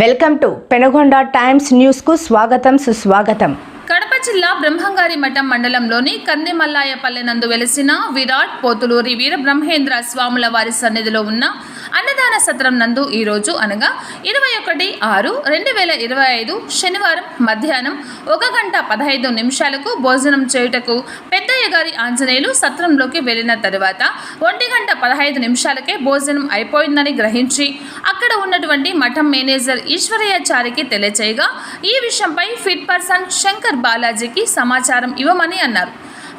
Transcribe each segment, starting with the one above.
Welcome to Penagonda times న్యూస్కు స్వాగతం సుస్వాగతం. కడప జిల్లా బ్రహ్మంగారి మఠం మండలంలోని కందిమల్లాయపల్లె నందు వెలిసిన విరాట్ పోతులూరి వీర బ్రహ్మేంద్ర స్వాముల వారి సన్నిధిలో ఉన్న అన్నదాన సత్రం నందు ఈరోజు అనగా ఇరవై ఒకటి ఆరు రెండు వేల ఇరవై ఐదు శనివారం మధ్యాహ్నం ఒక గంట పదహైదు నిమిషాలకు భోజనం చేయుటకు అన్నయ్య గారి ఆంజనేయులు సత్రంలోకి వెళ్ళిన తరువాత ఒంటి గంట పదహైదు నిమిషాలకే భోజనం అయిపోయిందని గ్రహించి అక్కడ ఉన్నటువంటి మఠం మేనేజర్ ఈశ్వరయ్యాచారికి తెలియచేయగా ఈ విషయంపై ఫిట్ పర్సన్ శంకర్ బాలాజీకి సమాచారం ఇవ్వమని అన్నారు.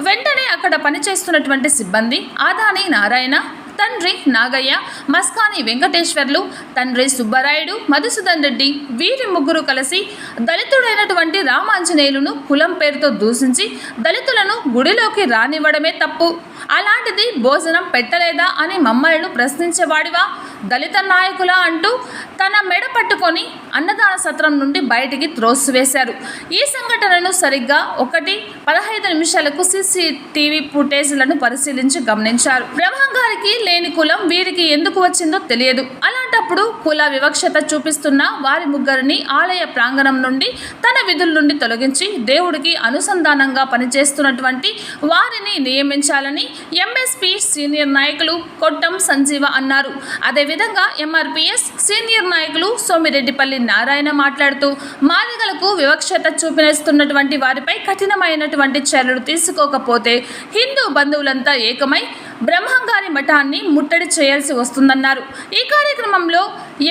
వెంటనే అక్కడ పనిచేస్తున్నటువంటి సిబ్బంది ఆదాని నారాయణ తండ్రి నాగయ్య మస్కాని వెంకటేశ్వర్లు తండ్రి సుబ్బరాయుడు మధుసూదన్ రెడ్డి వీరి ముగ్గురు కలిసి దళితుడైనటువంటి రామాంజనేయులను కులం పేరుతో దూషించి దళితులను గుడిలోకి రానివ్వడమే తప్పు. అలాంటిది భోజనం పెట్టలేదా అని మమ్మల్ని ప్రశ్నించేవాడివా? దళిత నాయకులా అంటూ తన మెడ పట్టుకొని అన్నదాన సత్రం నుండి బయటికి త్రోసివేశారు. ఈ సంఘటనను సరిగ్గా ఒకటి పదహైదు నిమిషాలకు సీసీటీవీ ఫుటేజ్లను పరిశీలించి గమనించారు. బ్రహ్మంగారికి లేని కులం వీరికి ఎందుకు వచ్చిందో తెలియదు. అలాంటప్పుడు కుల వివక్షత చూపిస్తున్న వారి ముగ్గురిని ఆలయ ప్రాంగణం నుండి తన విధుల నుండి తొలగించి దేవుడికి అనుసంధానంగా పనిచేస్తున్నటువంటి వారిని నియమించాలని ఎంఎస్పి సీనియర్ నాయకులు కొట్టం సంజీవ అన్నారు. అదేవిధంగా ఎంఆర్పిఎస్ సీనియర్ నాయకులు సోమిరెడ్డిపల్లి నారాయణ మాట్లాడుతూ మాదిగలకు వివక్షత చూపిస్తున్నటువంటి వారిపై కఠినమైనటువంటి చర్యలు తీసుకోకపోతే హిందూ బంధువులంతా ఏకమై బ్రహ్మంగారి మఠాన్ని ముట్టడి చేయాల్సి వస్తుందన్నారు. ఈ కార్యక్రమంలో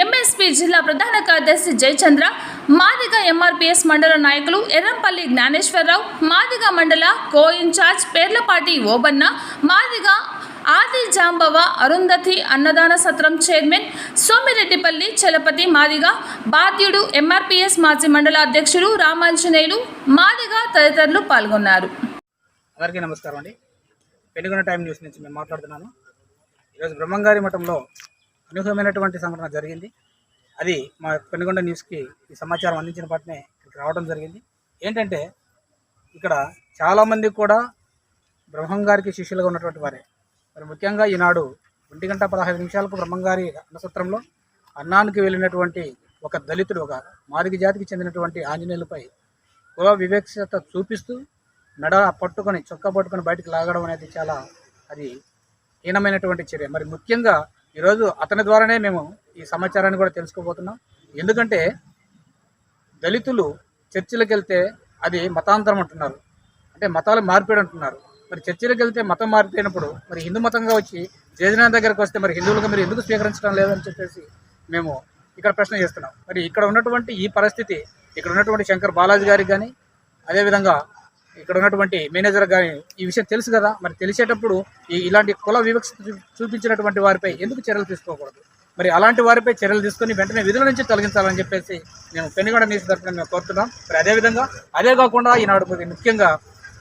ఎంఎస్పి జిల్లా ప్రధాన కార్యదర్శి జయచంద్ర మాదిగ ఎంఆర్పిఎస్ మండల నాయకులు ఎర్రంపల్లి జ్ఞానేశ్వరరావు మాదిగ మండల co in charge Perlapati Obanna Madiga Adi Jambava Arundhati అన్నదాన సత్రం చైర్మన్ సోమిరెడ్డిపల్లి చలపతి మాదిగ బాధ్యుడు ఎంఆర్పిఎస్ మాజీ మండల అధ్యక్షుడు రామాంజనేయులు మాదిగ తదితరులు పాల్గొన్నారు. అందరికీ నమస్కారం అండి. పెనుగొండ టైం న్యూస్ నుంచి మేము మాట్లాడుతున్నాను. ఈరోజు బ్రహ్మంగారి మఠంలో అనూహ్యమైనటువంటి సంఘటన జరిగింది. అది మా పెనుగొండ న్యూస్కి ఈ సమాచారం అందించిన పాటనే ఇక్కడికి రావడం జరిగింది. ఏంటంటే ఇక్కడ చాలామంది కూడా బ్రహ్మంగారికి శిష్యులుగా ఉన్నటువంటి వారే. మరి ముఖ్యంగా ఈనాడు ఒంటి గంట పదహైదు నిమిషాలకు బ్రహ్మంగారి అన్నసత్రంలో అన్నానికి వెళ్ళినటువంటి ఒక దళితుడు ఒక మాదిగ జాతికి చెందినటువంటి ఆంజనేయులపై కుల వివేక్షత చూపిస్తూ మెడ పట్టుకొని చొక్కా పట్టుకొని బయటికి లాగడం అనేది చాలా అది హీనమైనటువంటి చర్య. మరి ముఖ్యంగా ఈరోజు అతని ద్వారానే మేము ఈ సమాచారాన్ని కూడా తెలుసుకోబోతున్నాం. ఎందుకంటే దళితులు చర్చిలకు వెళ్తే అది మతాంతరం అంటున్నారు. అంటే మతాలు మార్పిడి అంటున్నారు. మరి చర్చిలకు వెళ్తే మతం మారిపోయినప్పుడు మరి హిందూ మతంగా వచ్చి జయజనాథ్ దగ్గరకు వస్తే మరి హిందువులుగా మీరు ఎందుకు స్వీకరించడం లేదని చెప్పేసి మేము ఇక్కడ ప్రశ్న చేస్తున్నాం. మరి ఇక్కడ ఉన్నటువంటి ఈ పరిస్థితి ఇక్కడ ఉన్నటువంటి శంకర్ బాలాజీ గారికి కానీ అదేవిధంగా ఇక్కడ ఉన్నటువంటి మేనేజర్ కానీ ఈ విషయం తెలుసు కదా మరి తెలిసేటప్పుడు ఈ ఇలాంటి కుల వివక్ష చూ- చూపించినటువంటి వారిపై ఎందుకు చర్యలు తీసుకోకూడదు? మరి అలాంటి వారిపై చర్యలు తీసుకొని వెంటనే విధుల నుంచి తొలగించాలని చెప్పేసి మేము పెనుగొండ న్యూస్ తరఫున మేము కోరుతున్నాం. మరి అదేవిధంగా అదే కాకుండా ఈనాడు ముఖ్యంగా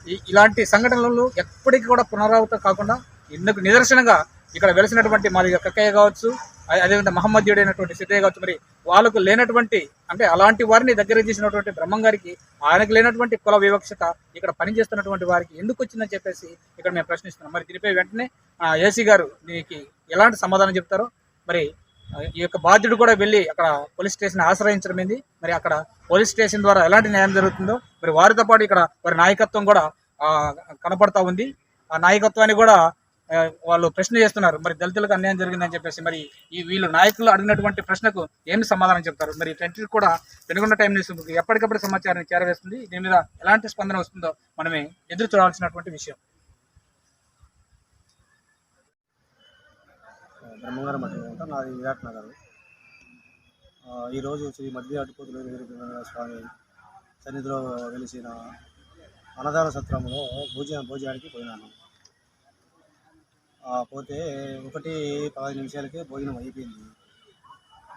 ఈ ఇలాంటి సంఘటనలు ఎప్పటికీ కూడా పునరావృతం కాకుండా ఇందుకు నిదర్శనంగా ఇక్కడ వెలిసినటువంటి మాది కక్కయ్య కావచ్చు అదేవిధంగా మహమ్మద్యుడైనటువంటి సిద్ధయ్య కావచ్చు మరి వాళ్ళకు లేనటువంటి అంటే అలాంటి వారిని దగ్గర చేసినటువంటి బ్రహ్మంగారికి ఆయనకు లేనటువంటి కుల వివక్షత ఇక్కడ పనిచేస్తున్నటువంటి వారికి ఎందుకు వచ్చిందని చెప్పేసి ఇక్కడ మేము ప్రశ్నిస్తున్నాం. మరి దీనిపై వెంటనే ఏసీ గారు దీనికి ఎలాంటి సమాధానం చెప్తారో మరి ఈ యొక్క బాధ్యుడు కూడా వెళ్ళి అక్కడ పోలీస్ స్టేషన్ ఆశ్రయించడం ఏంది? మరి అక్కడ పోలీస్ స్టేషన్ ద్వారా ఎలాంటి న్యాయం జరుగుతుందో మరి వారితో పాటు ఇక్కడ వారి నాయకత్వం కూడా కనపడతా ఉంది. ఆ నాయకత్వాన్ని కూడా వాళ్ళు ప్రశ్న చేస్తున్నారు. మరి దళితులకు అన్యాయం జరిగిందని చెప్పేసి మరి ఈ వీళ్ళు నాయకులు అడిగినటువంటి ప్రశ్నకు ఏమి సమాధానం చెప్తారు? మరి ట్వంటీ కూడా పెనుగొండ టైం న్యూస్ ఎప్పటికప్పుడు సమాచారాన్ని చేరవేస్తుంది. దీని మీద ఎలాంటి స్పందన వస్తుందో మనమే ఎదురు చూడాల్సినటువంటి విషయం. బ్రహ్మంగారం నాది విరాట్ నగర్. ఈరోజు శ్రీ మధ్య అటుపోతులు స్వామి సన్నిధిలో వెలిసిన అన్నదాన సత్రంలో భోజన భోజనానికి పోయినాను. పోతే ఒకటి పదహైదు నిమిషాలకే భోజనం అయిపోయింది.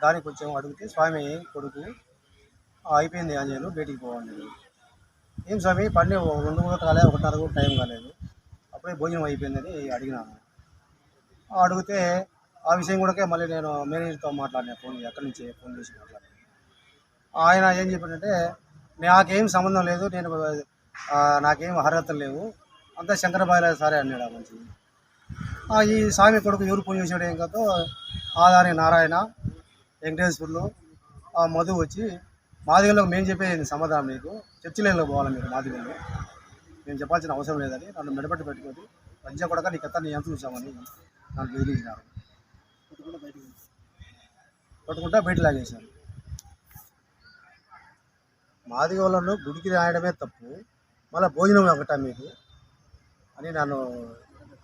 దానికి కొంచెం అడిగితే స్వామి కొడుకు అయిపోయింది ఆంజనేయులు బయటికి పోవండి. ఏం స్వామి పని రెండు కూడా కాలేదు ఒకటిన్నర కూడా టైం కాలేదు. అప్పుడే భోజనం అయిపోయిందని అడిగినాను అడిగితే ఆ విషయం కూడా మళ్ళీ నేను మేనేజర్తో మాట్లాడినా ఫోన్ ఎక్కడి నుంచి ఫోన్ చేసి మాట్లాడాను. ఆయన ఏం చెప్పాడంటే నాకేం సంబంధం లేదు నేను నాకేం అర్హతలు లేవు. అంతా శంకరబాయిల సారే అన్నాడు ఆ ఈ స్వామి కొడుకు ఎవరు పూజ చేసాడు ఏం కాదు ఆదాని నారాయణ వెంకటేశ్వర్లు ఆ మధు వచ్చి మాదిగలకు మేము చెప్పేది సమాధానం మీకు చర్చిలేలో పోవాలి మీరు మాదిగలు? మేము చెప్పాల్సిన అవసరం లేదని నన్ను మెడపట్టి పెట్టుకొని పంచ కొడక నీ కథ నీ ఎంత చూసామని నన్ను బెదిరించినారు. కొట్టుకుంటా బయట లాగేశారు. మాదిగ వాళ్ళను గుడికి రాయడమే తప్పు మళ్ళీ భోజనం ఒకట మీకు? అని నన్ను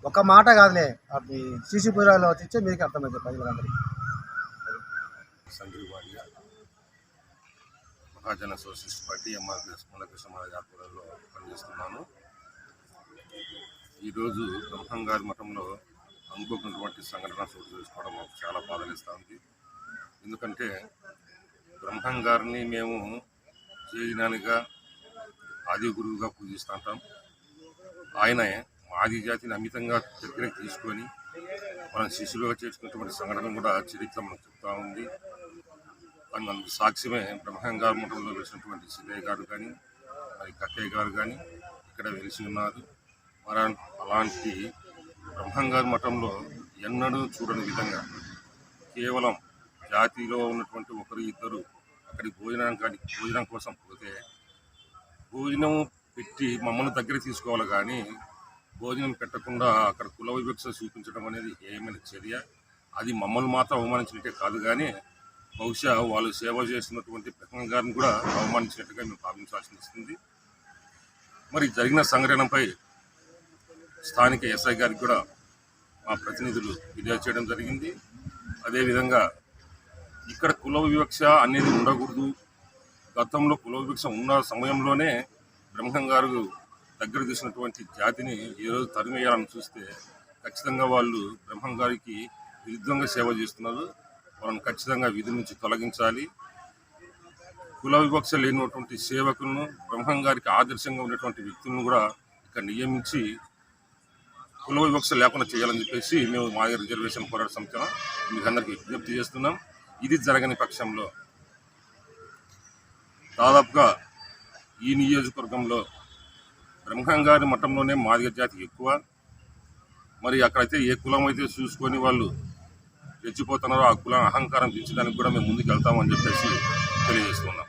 ఒక మాట కాదులే. అది సీసీ పూజలో వచ్చి మీకు అర్థమైంది ప్రజలందరికీ. Mahajana Socialist Party MRPS Mulakrishna Maharaj ఆధ్వర్యంలో పనిచేస్తున్నాను. ఈరోజు బ్రహ్మంగారి మఠంలో అనుకోకున్నటువంటి సంఘటన చోటు చేసుకోవడం మాకు చాలా బాధనిస్తూ ఉంది ఎందుకంటే బ్రహ్మం గారిని మేము చేయనానిగా ఆది గురువుగా పూజిస్తుంటాం. ఆయన ఆది జాతిని అమితంగా దగ్గరికి తీసుకొని మనం శిష్యులుగా చేసుకున్నటువంటి సంఘటన కూడా చరిత్ర మనకు చెప్తా ఉంది. కానీ మనకు సాక్ష్యమే బ్రహ్మంగారు మఠంలో వెలిసినటువంటి సిద్ధయ్య గారు కానీ మరి కక్కయ్య గారు కానీ ఇక్కడ వెలిసి ఉన్నారు. మరా అలాంటి బ్రహ్మంగారు మఠంలో ఎన్నడూ చూడని విధంగా కేవలం జాతిలో ఉన్నటువంటి ఒకరు ఇద్దరు అక్కడికి భోజనం కానీ భోజనం కోసం పోతే భోజనం పెట్టి మమ్మల్ని దగ్గర తీసుకోవాలి కానీ భోజనం పెట్టకుండా అక్కడ కుల వివక్ష చూపించడం అనేది ఏమైనా చర్య? అది మమ్మల్ని మాత్రం అవమానించినట్టే కాదు కానీ బహుశా వాళ్ళు సేవ చేస్తున్నటువంటి ప్రకటన గారిని కూడా అవమానించినట్టుగా మేము భావించాల్సి వస్తుంది. మరి జరిగిన సంఘటనపై స్థానిక ఎస్ఐ గారికి కూడా మా ప్రతినిధులు ఫిర్యాదు చేయడం జరిగింది. అదేవిధంగా ఇక్కడ కుల వివక్ష అనేది ఉండకూడదు. గతంలో కుల వివక్ష ఉన్న సమయంలోనే బ్రహ్మం గారు దగ్గర తీసినటువంటి జాతిని ఈరోజు తరిమేయాలని చూస్తే ఖచ్చితంగా వాళ్ళు బ్రహ్మం గారికి విరుద్ధంగా సేవ చేస్తున్నారు. వాళ్ళని ఖచ్చితంగా విధి నుంచి తొలగించాలి. కుల వివక్ష లేనటువంటి సేవకులను బ్రహ్మం గారికి ఆదర్శంగా ఉన్నటువంటి వ్యక్తులను కూడా ఇక్కడ నియమించి కుల వివక్ష లేకుండా చేయాలని చెప్పేసి మేము మా రిజర్వేషన్ పోరాట సంస్థ మీకు అందరికీ విజ్ఞప్తి చేస్తున్నాం. ఇది జరగని పక్షంలో దాదాపుగా ఈ నియోజకవర్గంలో బ్రహ్మంగారి మఠంలోనే మాదిగ జాతి ఎక్కువ. మరి అక్కడైతే ఏ కులం అయితే చూసుకొని వాళ్ళు రెచ్చిపోతున్నారో ఆ కులం అహంకారం దించడానికి కూడా మేము ముందుకు వెళ్తామని చెప్పేసి తెలియజేస్తున్నాం.